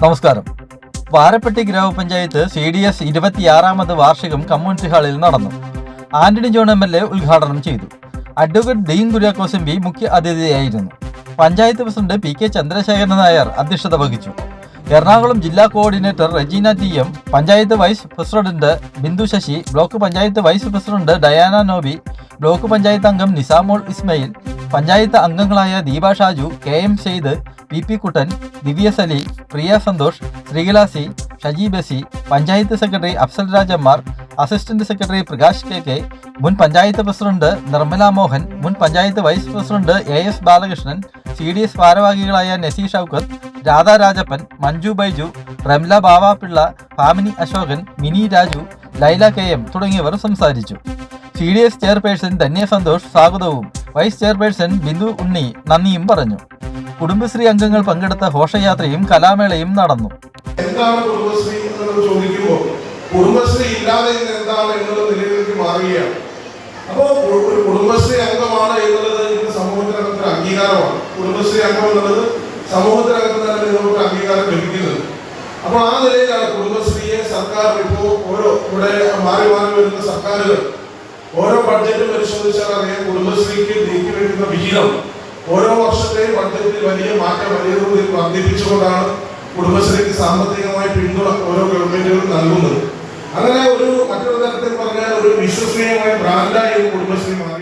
നമസ്കാരം. വാരപ്പെട്ടി ഗ്രാമപഞ്ചായത്ത് C D S ഇരുപത്തിയാറാമത് വാർഷികം കമ്മ്യൂണിറ്റി ഹാളിൽ നടന്നു. Antony John M L A ഉദ്ഘാടനം ചെയ്തു. Advocate Dean Kuriakose M P മുഖ്യ അതിഥിയായിരുന്നു. Panchayat president P K Chandrasekharan Nair അധ്യക്ഷത വഹിച്ചു. എറണാകുളം ജില്ലാ coordinator Regina T M panchayat vice president Bindu Sasi block panchayat vice president Diana Nobi block panchayat അംഗം നിസാമോൾ ഇസ്മയിൽ പഞ്ചായത്ത് അംഗങ്ങളായ Deepa Shaju K M Sayed P P Kuttan Divya Sali Priya Santhosh Sreekala C Shaji Basi panchayat secretary Afsal രാജമ്മാർ assistant secretary Prakash K K മുൻ panchayat president Nirmala Mohan മുൻ panchayat vice president A S Balakrishnan C D S ഭാരവാഹികളായ Nasi Shoukath Radha Rajappan Manju Baiju Ramla Bavapilla Famini Ashokan Mini Raju Laila K M തുടങ്ങിയവർ സംസാരിച്ചു. C D S chairperson Dhanya Santhosh സ്വാഗതവും. Vice chairperson Bindu ഉണ്ണി നന്ദിയും പറഞ്ഞു. കുടുംബശ്രീ അംഗങ്ങൾ പങ്കെടുത്ത ഘോഷയാത്രയും കലാമേളയും നടന്നു. എന്താണ് കുടുംബശ്രീ എന്ന് ചോദിക്കുമ്പോൾ കുടുംബശ്രീ ഇല്ലാതെ എന്താണ് എന്നുള്ള നിലയിലേക്ക് മാറുകയാണ്. അപ്പോൾ ഒരു കുടുംബശ്രീ അംഗമാണ് എന്നുള്ളത് ഇന്ന് സമൂഹത്തിനകത്ത് അംഗീകാരമാണ്. കുടുംബശ്രീ അംഗം എന്നുള്ളത് സമൂഹത്തിനകത്ത് തന്നെ നമുക്ക് അംഗീകാരം ലഭിക്കുന്നത്. അപ്പോൾ ആ നിലയിലാണ് കുടുംബശ്രീയെ സർക്കാർ ഇപ്പോൾ ഓരോ ഇവിടെ മാറി മാറി വരുന്ന സർക്കാരുകൾ ഓരോ ബഡ്ജറ്റും പരിശോധിച്ചാൽ അറിയാം കുടുംബശ്രീക്ക് നീക്കി വെക്കുന്ന വിഹിതം. ഓരോ വർഷത്തെയും ബഡ്ജറ്റിൽ വലിയ മാറ്റം വലിയ തോതിൽ വർദ്ധിപ്പിച്ചുകൊണ്ടാണ് കുടുംബശ്രീക്ക് സാമ്പത്തികമായ പിന്തുണ ഓരോ ഗവൺമെന്റുകളും നൽകുന്നത്. അങ്ങനെ ഒരു മറ്റൊരു തരത്തിൽ പറഞ്ഞാൽ ഒരു വിശ്വസനീയമായ ബ്രാൻഡായി കുടുംബശ്രീ മാറി